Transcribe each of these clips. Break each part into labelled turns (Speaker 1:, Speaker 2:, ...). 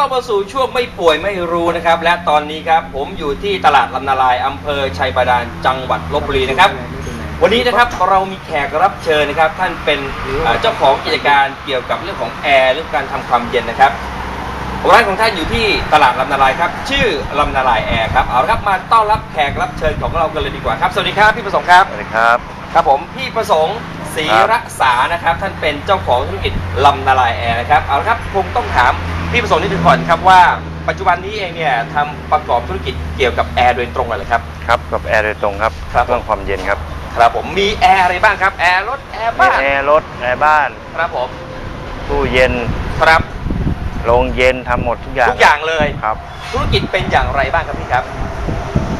Speaker 1: เข้ามาสู่ช่วงไม่ป่วยไม่รู้นะครับ และตอนนี้ครับผมอยู่ที่ตลาดลำนาลายอำเภอชัยบาดาลจังหวัดลบบุรีนะครับ วันนี้นะครับเรามีแขกรับเชิญนะครับ ท่านเป็นเอ่อเจ้าของกิจการเกี่ยวกับเรื่องของแอร์เรื่องการทำความเย็นนะครับร้านของท่านอยู่ที่ตลาดลำนาลายครับ ชื่อลำนาลายแอร์ครับเอาละครับมาต้อนรับแขกรับเชิญของเรากันเลยดีกว่าครับสวัสดีครับพี่ประสงค์ครับ
Speaker 2: สวัสดีครับ
Speaker 1: ครับผมพี่ประสงค์ ศรีรักษานะครับ ท่านเป็นเจ้าของธุรกิจลำนาลายแอร์นะครับเอาละครับคงต้องถามพี่ประสงค์นิดนึงก่อนครับว่าปัจจุบันนี้เองเนี่ยทำประกอบธุรกิจเกี่ยวกับแอร์โดยตรงเลยเหรอครับ
Speaker 2: ครับกับแอร์โดยตรงครับ
Speaker 1: ครับ
Speaker 2: เครื่องความเย็นครับ
Speaker 1: ครับผมมีแอร์อะไรบ้างครับแอร์รถแอร์
Speaker 2: มี
Speaker 1: บ้าน
Speaker 2: แอร์รถแอร์บ้าน
Speaker 1: ครับผม
Speaker 2: ตู้เย็น
Speaker 1: ครับ
Speaker 2: โรงเย็นทำหมดทุกอย่าง
Speaker 1: ทุกอย่างเลย
Speaker 2: ครับ
Speaker 1: ธุรกิจเป็นอย่างไรบ้างครับพี่ครับ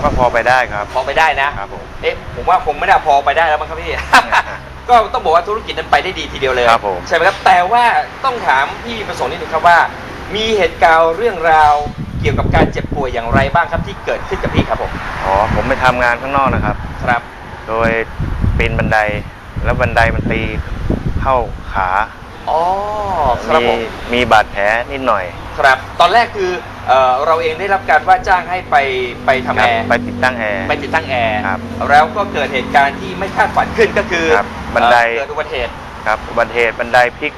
Speaker 2: ก็พอไปได้ครับ
Speaker 1: พอไปได้นะครับ
Speaker 2: ผม
Speaker 1: เอ๊ะผมว่าคงไม่น่าพอไปได้แล้วมั้งครับพี่ ก็ต้องบอกว่าธุรกิจนั้นไปได้ดีทีเดียวเลย
Speaker 2: ครับผม
Speaker 1: ใช่ไหมครับ แต่ว่าต้องถามพี่ประสงค์นิดนึงครับว่า มีเหตุการณ์เรื่องราวเกี่ยวกับการเจ็บป่วยอย่างไรบ้างครับที่เกิดขึ้นกับพี่ครับผม
Speaker 2: อ๋อผมไปทำงานข้างนอกนะครับ
Speaker 1: ครับ
Speaker 2: โดยปีนบันไดแล้วบันไดมันตีเข้าขา
Speaker 1: อ๋อครับ
Speaker 2: มี
Speaker 1: ผม
Speaker 2: มีบาดแผลนิดหน่อย
Speaker 1: ครับ ตอนแรกคือเอ่อเราเองได้รับการว่าจ้างให้ไปไปทำ
Speaker 2: ค
Speaker 1: แอ
Speaker 2: รับ
Speaker 1: ร์
Speaker 2: ไปติดตั้งแอร์
Speaker 1: ไปติดตั้งแอร์
Speaker 2: ครับ
Speaker 1: แล้วก็เกิดเหตุการณ์ที่ไม่คาดฝันขึ้นก็คือ
Speaker 2: ครับ บันได
Speaker 1: เอ่อเกิดอุบัติเหตุ
Speaker 2: ครับอุบัติเหตุบันไดพลิก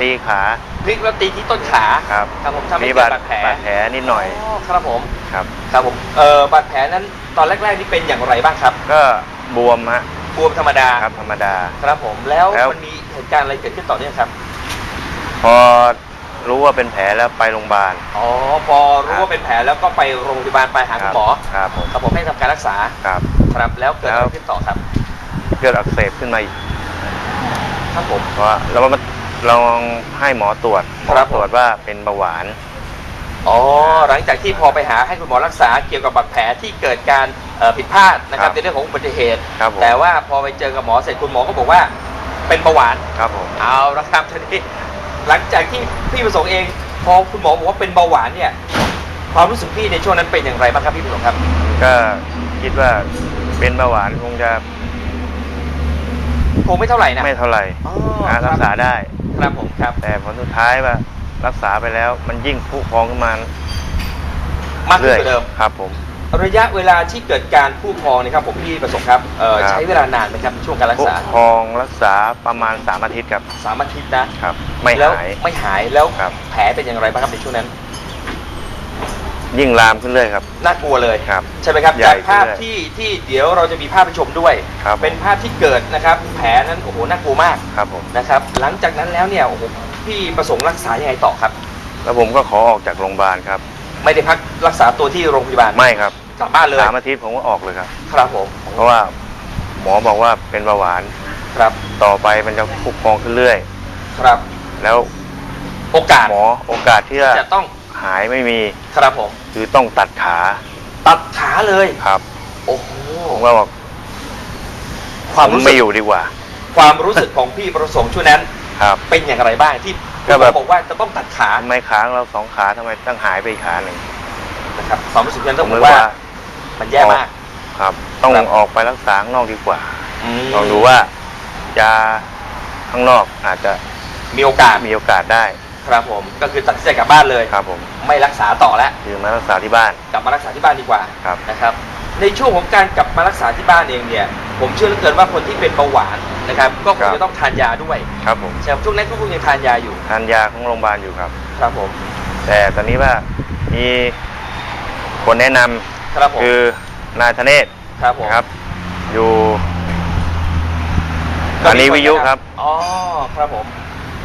Speaker 2: ตีขา
Speaker 1: พลิกแล้วตีที่ต้นขา
Speaker 2: ครับ
Speaker 1: ครับผมทำให้
Speaker 2: มี
Speaker 1: เกิ
Speaker 2: บา
Speaker 1: ด
Speaker 2: ด
Speaker 1: บาดแผล
Speaker 2: บาดแผลนิดหน่อย
Speaker 1: ครับผม
Speaker 2: ครับ
Speaker 1: ครับผมเอ่อบาดแผลนั้นตอนแรกๆนี่เป็นอย่างไรบ้างครับ
Speaker 2: ก็บวมฮะ
Speaker 1: บวมธรรมดา
Speaker 2: ครับธรรมดา
Speaker 1: ครับผมแล้ว
Speaker 2: แล้ว
Speaker 1: มันมีเหตุการณ์อะไรเกิดขึ้นต่อเนื่องครับ
Speaker 2: พอรู้ว่าเป็นแผลแล้วไปโรงพยาบาล
Speaker 1: อ๋อพอรู้ว่าเป็นแผลแล้วก็ไปโรงพยาบาลไปหาคุณหมอ
Speaker 2: ครับผม
Speaker 1: ครับผมให้ทำการรักษา
Speaker 2: ครับ
Speaker 1: ครับแล้วเกิดอะไรขึ้นต่อครับ
Speaker 2: เกิดอักเสบขึ้นมาอีก
Speaker 1: ครับผม
Speaker 2: เพราะว่าเรามาลองให้หมอตรวจหมอ
Speaker 1: ครับผม
Speaker 2: ตรวจว่าเป็นเบาหวาน
Speaker 1: อ๋อหลังจากที่พอไปหาให้คุณหมอรักษาเกี่ยวกับบาดแผลที่เกิดการเอ่อผิดพลาดนะครับ
Speaker 2: ครับ
Speaker 1: ในเรื่องของอุบัติเหตุ
Speaker 2: ครับผม
Speaker 1: แต่ว่าพอไปเจอกับหมอเสร็จคุณหมอก็บอกว่าเป็นเบาหวาน
Speaker 2: ครับผม
Speaker 1: เอาละครับทีนี้หลังจากที่พี่ประสงค์เอง พอคุณหมอบอกว่าเป็นเบาหวานเนี่ย ความรู้สึกพี่ในช่วงนั้นเป็นอย่างไรบ้างครับพี่ประสงค์ครับ
Speaker 2: ก็คิดว่าเป็นเบาหวานคงจะ
Speaker 1: คงไม่เท่าไหร่นะ
Speaker 2: ไม่เท่าไหร่
Speaker 1: อ๋อ
Speaker 2: อ่ารักษาได้
Speaker 1: ครับผมครับ
Speaker 2: แต่ผลสุดท้ายว่ารักษาไปแล้วมันยิ่งพุพองขึ้นมามา
Speaker 1: กขึ้น
Speaker 2: เรื่อย
Speaker 1: กว่าเดิม
Speaker 2: ครับผม
Speaker 1: ระยะเวลาที่เกิดการผู้พองเนะครับผมพี่ประสงค์ครับเอ่อ
Speaker 2: ครับ
Speaker 1: ใช้เวลานานไหมครับช่วงการรัก
Speaker 2: พุ
Speaker 1: ษา
Speaker 2: พองรักษาประมาณสามอาทิตย์ครับ
Speaker 1: สามอาทิตย์นะครับ
Speaker 2: ไม่
Speaker 1: แล้ว
Speaker 2: หาย
Speaker 1: ไม่หายแล้ว
Speaker 2: ครับ
Speaker 1: แผลเป็นอย่างไรบ้างครับในช่วงนั้น
Speaker 2: ยิ่งลามขึ้นเรื่อยครับ
Speaker 1: น่ากลัวเลย
Speaker 2: ครับ
Speaker 1: ใช่ไหมครับ
Speaker 2: ใหญ่
Speaker 1: จากภาพ
Speaker 2: ขึ้นเลย
Speaker 1: ที่ที่เดี๋ยวเราจะมีภาพไปชมด้วย
Speaker 2: ครับ
Speaker 1: เป็นภาพที่เกิดนะครับแผลนั้นโอ้โหน่ากลัวมาก
Speaker 2: ครับผม
Speaker 1: นะครับ หลังจากนั้นแล้วเนี่ยโอ้โหพี่ประสงค์รักษายังไงต่อครับ
Speaker 2: แล้วผมก็ขอออกจากโรงพยาบาลครับ
Speaker 1: ไม่ได้พักรักษาตัวที่โรงพยาบาล
Speaker 2: ไม่ครับ
Speaker 1: กลับบ้านเลย
Speaker 2: สามอาทิตย์ผมก็ออกเลยครับ
Speaker 1: ครับผม
Speaker 2: เพราะว่าหมอบอกว่าเป็นเบาหวาน
Speaker 1: ครับ
Speaker 2: ต่อไปมันจะพุพองขึ้นเรื่อย
Speaker 1: ครับ
Speaker 2: แล้ว
Speaker 1: โอกาส
Speaker 2: หมอโอกาสที่จะ
Speaker 1: จะต้อง
Speaker 2: หายไม่มี
Speaker 1: ครับผม
Speaker 2: คือต้องตัดขา
Speaker 1: ตัดขาเลย
Speaker 2: ครับ
Speaker 1: โอ้โห
Speaker 2: ผมก็บอก
Speaker 1: ความ
Speaker 2: ผม
Speaker 1: รู้สึ
Speaker 2: ไม่
Speaker 1: ก
Speaker 2: อยู่ดีกว่า
Speaker 1: ความรู้สึกของพี่ประสงค์ช่วงนั้น
Speaker 2: ครับ
Speaker 1: เป็นอย่างไรบ้างที่
Speaker 2: ก็
Speaker 1: คุณห
Speaker 2: แบ
Speaker 1: มอบบอกว่าจะต้องตัดขา
Speaker 2: ทำไมขาของเราสองขาทำไมต้องหายไปอีกขาหนึ่ง
Speaker 1: นะครับความรู้สึกนั้น
Speaker 2: ผ
Speaker 1: ต้อง
Speaker 2: ม
Speaker 1: บ
Speaker 2: เล
Speaker 1: อยกว่า
Speaker 2: ว่า
Speaker 1: มันแย่มาก
Speaker 2: ครับ ต้อง
Speaker 1: ครับ
Speaker 2: ออกไปรักษาข้างนอกดีกว่า
Speaker 1: ม
Speaker 2: ลองดูว่าจะข้างนอกอาจจะ
Speaker 1: มีโอกาส
Speaker 2: มีโอกาสได้
Speaker 1: ครับผมก็คือตัดสินใจกลับบ้านเลย
Speaker 2: ครับผม
Speaker 1: ไม่รักษาต่อแล้ว
Speaker 2: คือมารักษาที่บ้าน
Speaker 1: กลับมารักษาที่บ้านดีกว่า
Speaker 2: ครับ
Speaker 1: นะครับ ในช่วงของการกลับมารักษาที่บ้านเองเนี่ยผมเชื่อเหลือเกินว่าคนที่เป็นเบาหวานนะครับ ก็ค
Speaker 2: ครั
Speaker 1: ง
Speaker 2: บ
Speaker 1: จะต้องทานยาด้วย
Speaker 2: ครับผม
Speaker 1: ใช่ไหมช่วงนั้นก็คงยังทานยาอยู่
Speaker 2: ทานยาของโรงพยาบาลอยู่ครับ
Speaker 1: ครับผม
Speaker 2: แต่ตอนนี้ว่ามีคนแนะนำ
Speaker 1: ครับผม
Speaker 2: คือนายธเนศ
Speaker 1: ครับผม
Speaker 2: ครับ อยู่สถานีวิทยุครับ
Speaker 1: อ๋อ ครับผม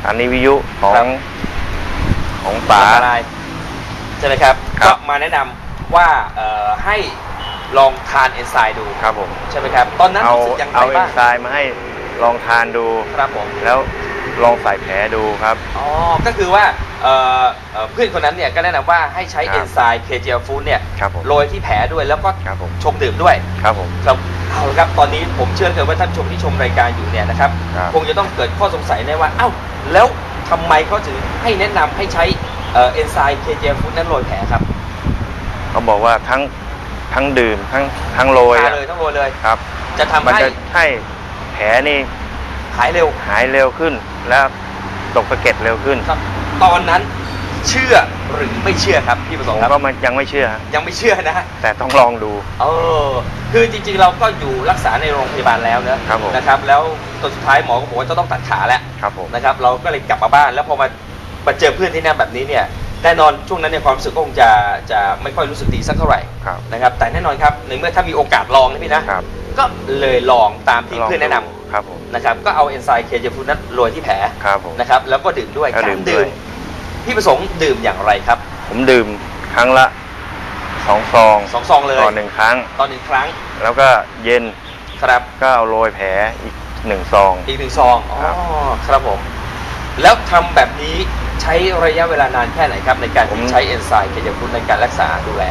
Speaker 2: สถานีวิทยุขอ
Speaker 1: ครั
Speaker 2: ง
Speaker 1: บ
Speaker 2: ของป๋า
Speaker 1: อะไรใช่ไหมครับ
Speaker 2: ครั
Speaker 1: ก็
Speaker 2: บ
Speaker 1: มาแนะนำว่าเอ่อให้ลองทานเอนไซม์ดู
Speaker 2: ครับผม
Speaker 1: ใช่ไหมครับ ตอนนั้น
Speaker 2: เอา
Speaker 1: รู้สึกอย่างไร
Speaker 2: เอาเอ
Speaker 1: บ้านง
Speaker 2: ไซม์มาให้ลองทานดู
Speaker 1: ครับผม
Speaker 2: แล้วลองใส่แผลดูครับ
Speaker 1: อ๋อ ก็คือว่าเอ่อเอ่อเพื่อนคนนั้นเนี่ยก็แนะนำว่าให้ใช้
Speaker 2: ครับ
Speaker 1: เอนไซม์เคเจลฟูดเนี่ย
Speaker 2: ครับผม
Speaker 1: โรยที่แผลด้วยแล้วก็
Speaker 2: ครับผม
Speaker 1: ชงดื่มด้วย
Speaker 2: ครับผม
Speaker 1: ครับเอาละครับตอนนี้ผมเชื่อเกินว่าท่านผู้ชมที่ชมรายการอยู่เนี่ยนะครับ
Speaker 2: ครับ
Speaker 1: คงจะต้องเกิดข้อสงสัยในว่าเอ้าแล้ว ทำไมเขาถึงให้แนะนำให้ใช้เอ่ออนไซม์เคเจลฟูดนั้นโรยแผลครับ
Speaker 2: เขาบอกว่าทั้งทั้งดื่มทั้งทั้งโรย
Speaker 1: ทา
Speaker 2: อะ
Speaker 1: เลยทั้งโรยเลย
Speaker 2: ครับ
Speaker 1: จะทำ
Speaker 2: มัน
Speaker 1: ให้
Speaker 2: จะให้แผลนี่
Speaker 1: หายเร็ว
Speaker 2: หายเร็วขึ้น แล้วตกสะเก็ดเร็วขึ้น
Speaker 1: ครับ ตอนนั้น เชื่อหรือไม่เชื่อครับพี่ประส
Speaker 2: ผ
Speaker 1: ง
Speaker 2: ม
Speaker 1: ค์ครับ
Speaker 2: ก็มันยังไม่เชื่อฮะ
Speaker 1: ยังไม่เชื่อนะ
Speaker 2: แต่ต้องลองดู
Speaker 1: เออคือจริงๆเราก็อยู่รักษาในโรงพยาบาลแล้วนะครับ
Speaker 2: ผม
Speaker 1: นะครับ แล้วตอนสุดท้ายหมอก็บอกว่าจะต้องตัดขาแล้ว
Speaker 2: ครับผม
Speaker 1: นะครับ เราก็เลยกลับมาบ้านแล้วพอมามาเจอเพื่อนที่นั่นแบบนี้เนี่ยแน่นอนช่วงนั้นเนี่ยความรู้สึกก็คงจะจะไม่ค่อยรู้สึกดีสักเท่าไหร่
Speaker 2: ครับ
Speaker 1: นะครับ แต่แน่นอนครับในเมื่อถ้ามีโอกาสลองนะพี่นะครับก็เลยลองตามที่
Speaker 2: ลง
Speaker 1: เพื่อนแนะนำ
Speaker 2: ดูครับผม
Speaker 1: นะครับ ก็เอาเอนไซม์เคเจฟูนั้นโรยที่แผล
Speaker 2: ครับผม
Speaker 1: นะครับ แล้วก็ดื่มด้วย
Speaker 2: ก็
Speaker 1: การ
Speaker 2: ดื่ม
Speaker 1: ดื่
Speaker 2: ด้
Speaker 1: ม
Speaker 2: วย
Speaker 1: พี่ประสงค์ดื่มอย่างไรครับ
Speaker 2: ผมดื่มครั้งละสองซอง
Speaker 1: สองซองเลย
Speaker 2: ต่อหนึ่งครั้ง
Speaker 1: ตอนหนึ่งครั้ง
Speaker 2: แล้วก็เย็น
Speaker 1: ครับ
Speaker 2: ก็เอาโรยแผลอีกหนึ่งซอง
Speaker 1: อีกหนึ่งซองอ๋อ
Speaker 2: ครับ
Speaker 1: ครับผม แล้วทำแบบนี้ใช้ระยะเวลานานแค่ไหนครับ ในการ
Speaker 2: ผม
Speaker 1: ที่ใช้เอนไซม์เคเจฟูในการรักษาดูแล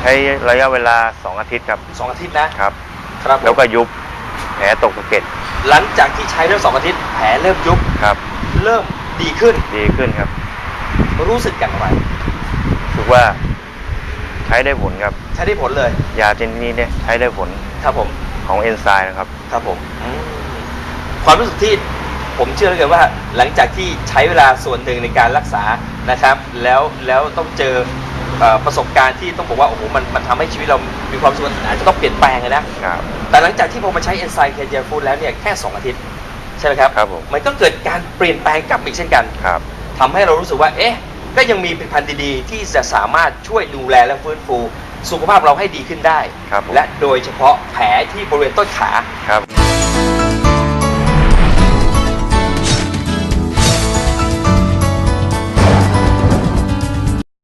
Speaker 2: ใช้ระยะเวลาสองอาทิตย์ครับ
Speaker 1: สองอาทิตย์นะครับ ครับผม
Speaker 2: แล้วก็ยุบแผลตกสะเก็ด
Speaker 1: หลังจากที่ใช้เริ่มสองอาทิตย์แผลเริ่มยุบ
Speaker 2: ครับ
Speaker 1: เริ่มดีขึ้น
Speaker 2: ดีขึ้นครับ
Speaker 1: รู้สึกอย่างไร
Speaker 2: รู้สึกว่าใช้ได้ผลครับ
Speaker 1: ใช้ได้ผลเลย
Speaker 2: ยาชนิดนี้เนี่ยใช้ได้ผล
Speaker 1: ครับผม
Speaker 2: ของเอนไซม์นะครับ
Speaker 1: ครับผมอืมความรู้สึกที่ผมเชื่อเหลยว่า หลังจากที่ใช้เวลาส่วนหนึ่งในการรักษานะครับ แล้วแล้วต้องเจอเอ่อประสบการณ์ที่ต้องบอกว่าโอ้โหมันมันทำให้ชีวิตเรามีความสุขอาจจะต้องเปลี่ยนแปลงเลยนะ
Speaker 2: ครับ
Speaker 1: แต่หลังจากที่ผมมาใช้เอนไซม์เคเจฟูดแล้วเนี่ยแค่ 2 อาทิตย์ ใช่ไหมครับ
Speaker 2: ครับผม
Speaker 1: มันก็เกิดการเปลี่ยนแปลงกลับมาอีกเช่นกัน
Speaker 2: ครับ
Speaker 1: ทำให้เรารู้สึกว่า เอ๊ะ ก็ยังมีผลิตภัณฑ์ดีๆ ที่จะสามารถช่วยดูแลและฟื้นฟู สุขภาพเราให้ดีขึ้นได้
Speaker 2: ครับผม
Speaker 1: และโดยเฉพาะแผลที่บริเวณต้นขา
Speaker 2: ครับ